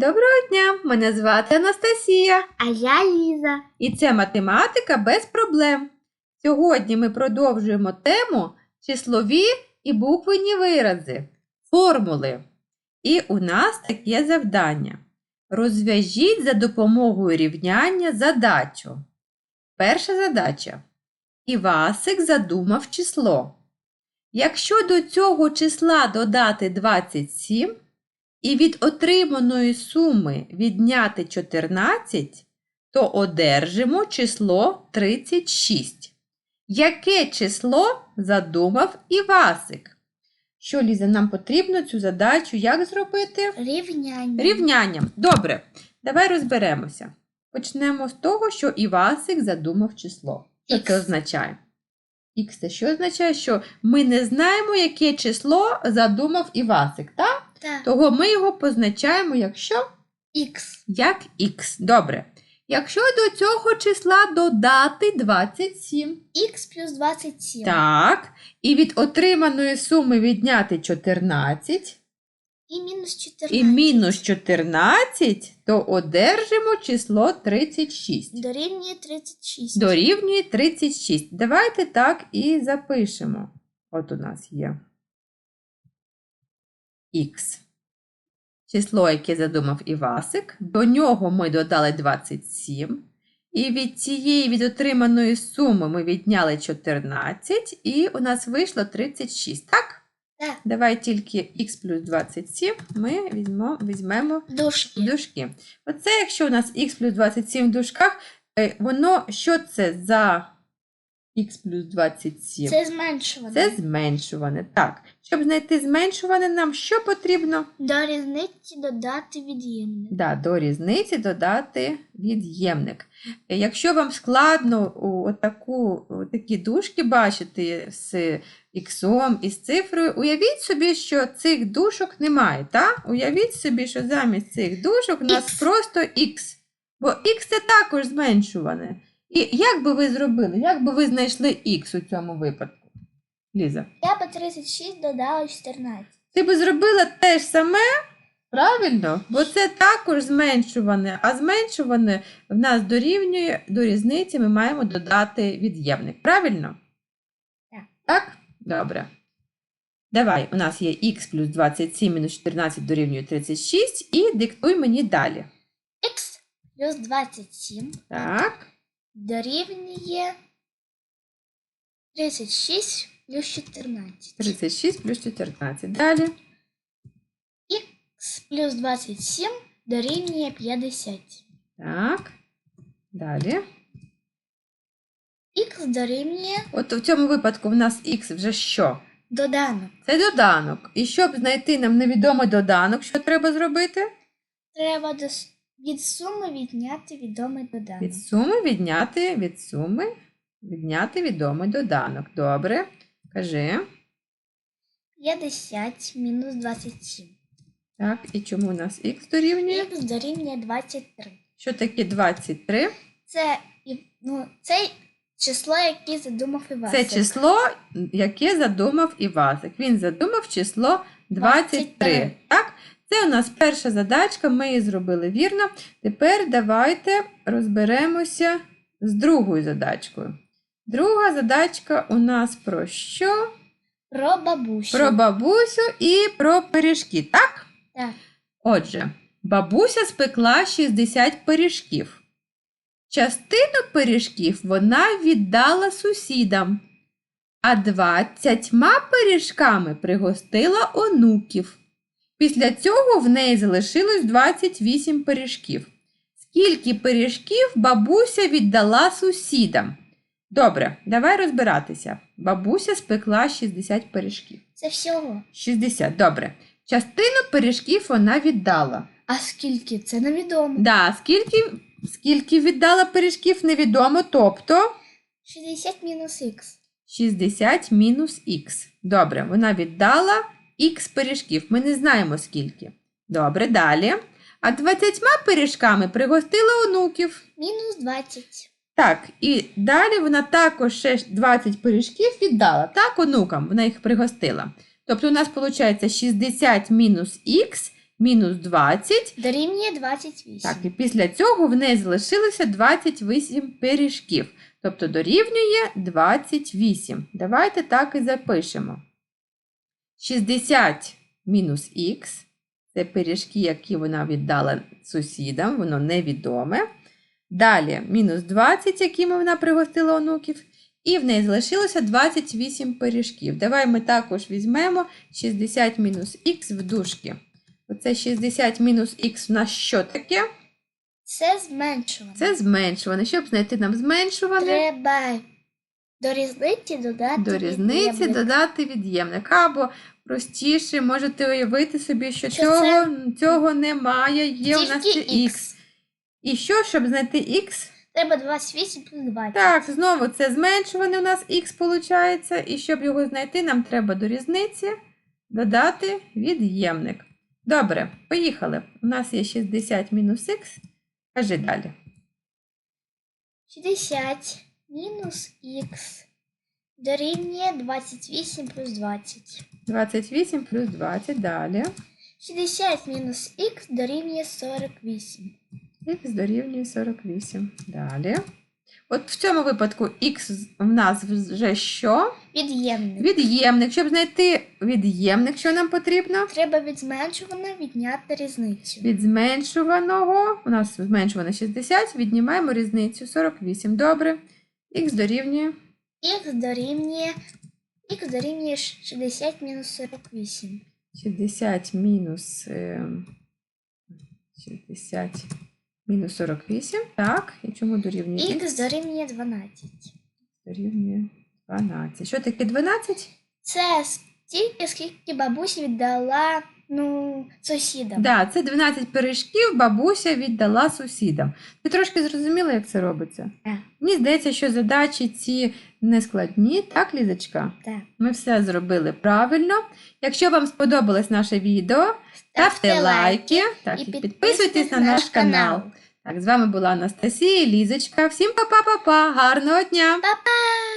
Доброго дня! Мене звати Анастасія, А я Ліза. і це математика без проблем. Сьогодні ми продовжуємо тему числові і буквенні вирази, формули. І у нас таке завдання. Розв'яжіть за допомогою рівняння задачу. Перша задача. Івасик задумав число. Якщо до цього числа додати 27 і від отриманої суми відняти 14, то одержимо число 36. Яке число задумав Івасик? Що, Ліза, нам потрібно цю задачу як зробити? Рівняння. Рівнянням. Добре, давай розберемося. Почнемо з того, що Івасик задумав число. Що це означає? Х це що означає, що ми не знаємо, яке число задумав Івасик, так? Так. Того ми його позначаємо як що? Х. Як х. Добре. Якщо до цього числа додати 27, Х плюс 27. так, і від отриманої суми відняти 14, І мінус 14. і мінус 14, то одержимо число 36. Дорівнює 36. Дорівнює 36. Давайте так і запишемо. От у нас є х. Число, яке задумав Івасик. До нього ми додали 27. І від цієї від отриманої суми ми відняли 14, і у нас вийшло 36. Так? Так. Давай тільки х плюс 27 ми візьмемо, візьмемо Дужки. дужки. Оце, якщо у нас х плюс 27 в дужках, е, воно що це за х плюс 27? Це зменшуване. Це зменшуване. Так, щоб знайти зменшуване, нам що потрібно? До різниці додати від'ємник. Да, до різниці додати від'ємник. Якщо вам складно отаку, такі дужки бачити з іксом і з цифрою, уявіть собі, що цих дужок немає. Та? Уявіть собі, що замість цих дужок у нас просто х. Бо х це також зменшуване. І як би ви зробили? Як би ви знайшли х у цьому випадку? Ліза? Я по 36 додала 14. Ти би зробила те ж саме, правильно? Бо це також зменшуване, а зменшуване в нас дорівнює до різниці ми маємо додати від'ємник. Правильно? Так. Так? Добре. Давай, у нас є х плюс 27 мінус 14 дорівнює 36 і диктуй мені далі. Х плюс 27 Так. Дорівнює 36 плюс 14. 36 плюс 14. Далі. Х плюс 27 дорівнює 50. Так. Далі. Х дорівнює От в цьому випадку в нас х вже що? доданок. Це доданок. І щоб знайти нам невідомий доданок, що треба зробити? Треба до с- від суми відняти відомий доданок. Від суми відняти від суми відняти відомий доданок. Добре. Кажи. 50 мінус 27. Так, і чому у нас х дорівнює? Х дорівнює 23. Що таке 23? Це, ну, це число, яке задумав Івасик. Це число, яке задумав Івасик. Він задумав число 23. 23. Так? Це у нас перша задачка, ми її зробили вірно. Тепер давайте розберемося з другою задачкою. Друга задачка у нас про що? Про бабусю. Про бабусю і про пиріжки, так? Так. Отже, бабуся спекла 60 пиріжків. Частину пиріжків вона віддала сусідам, а 20 пиріжками пригостила онуків. Після цього в неї залишилось 28 пиріжків. Скільки пиріжків бабуся віддала сусідам? Добре, давай розбиратися. Бабуся спекла 60 пиріжків. Це всього. 60, добре. Частину пиріжків вона віддала. А скільки? Це невідомо. Да, скільки, скільки віддала пиріжків, невідомо, тобто 60 мінус х. 60 мінус х. Добре, вона віддала х пиріжків. Ми не знаємо скільки. Добре, далі. А 20 пиріжками пригостила онуків. Мінус 20. Так, і далі вона також ще 20 пиріжків віддала, так, онукам, вона їх пригостила. Тобто у нас виходить 60 мінус х мінус 20. Дорівнює 28. Так, і після цього в неї залишилося 28 пиріжків. Тобто дорівнює 28. Давайте так і запишемо. 60 мінус х. Це пиріжки, які вона віддала сусідам, воно невідоме. Далі мінус 20, якими вона пригостила онуків. І в неї залишилося 28 пиріжків. Давай ми також візьмемо 60 мінус х в дужки. Оце 60 мінус х у нас що таке? Це зменшувано. Це зменшуване. Щоб знайти нам зменшуване, Треба до різниці додати до різниці від'ємник. додати від'ємник. Або простіше, можете уявити собі, що Що цього, це цього немає, є у нас Тільки це х. х. І що, щоб знайти х? Треба 28 плюс 20. Так, знову це зменшуване у нас х виходить. І щоб його знайти, нам треба до різниці додати від'ємник. Добре, поїхали. У нас є 60 мінус х. Кажи далі. 60 мінус х дорівнює 28 плюс 20. 28 плюс 20. Далі. 60 мінус х дорівнює 48. Х дорівнює 48. Далі. От в цьому випадку х в нас вже що? Від'ємник. Від'ємник. Щоб знайти від'ємник, що нам потрібно? Треба від зменшуваного відняти різницю. Від зменшуваного, у нас зменшуване 60, віднімаємо різницю 48. Добре. Х дорівнює Х дорівнює х дорівнює 60 мінус 48. 60 мінус е, 60 мінус 48. Так, і чому дорівнює Х х? дорівнює 12. Дорівнює 12. Що таке 12? Це стільки, скільки бабуся віддала ну, сусідам. Да, це 12 пиріжків бабуся віддала сусідам. Ти трошки зрозуміла, як це робиться? Так. Мені здається, що задачі ці нескладні, так, Лізочка? Так. Ми все зробили правильно. Якщо вам сподобалось наше відео, ставте лайки так, і підписуйтесь на наш канал. Так, з вами була Анастасія і Лізочка. Всім па-па-па-па, гарного дня! Па-па!